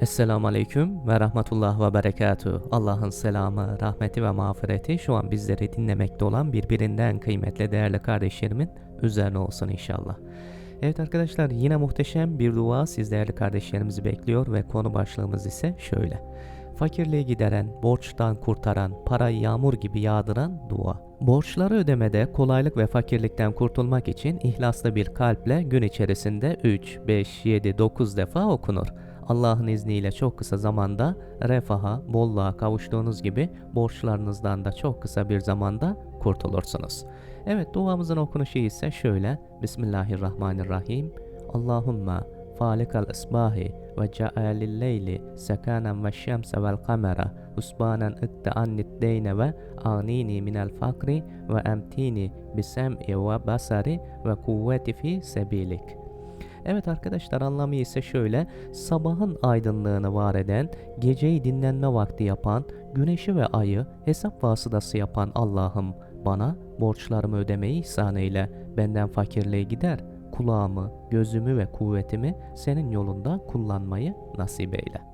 Esselamu Aleyküm ve Rahmetullah ve Berekatuhu. Allah'ın selamı, rahmeti ve mağfireti şu an bizleri dinlemekte olan birbirinden kıymetli değerli kardeşlerimin üzerine olsun inşallah. Evet arkadaşlar yine muhteşem bir dua siz değerli kardeşlerimizi bekliyor ve konu başlığımız ise şöyle. Fakirliği gideren, borçtan kurtaran, parayı yağmur gibi yağdıran dua. Borçları ödemede kolaylık ve fakirlikten kurtulmak için ihlaslı bir kalple gün içerisinde 3, 5, 7, 9 defa okunur. Allah'ın izniyle çok kısa zamanda refaha, bolluğa kavuştuğunuz gibi borçlarınızdan da çok kısa bir zamanda kurtulursunuz. Evet duamızın okunuşu ise şöyle. Bismillahirrahmanirrahim. Allahümme falikal isbahi ve cealil leyli sekanen ve şemse vel kamera usbanen itte annit deyne ve anini minel fakri ve emtini bisem'i ve basari ve kuvveti fi sebilik. Evet arkadaşlar anlamı ise şöyle. Sabahın aydınlığını var eden, geceyi dinlenme vakti yapan, güneşi ve ayı hesap vasıtası yapan Allah'ım bana borçlarımı ödemeyi ihsan eyle. Benden fakirliğe gider. Kulağımı, gözümü ve kuvvetimi senin yolunda kullanmayı nasip eyle.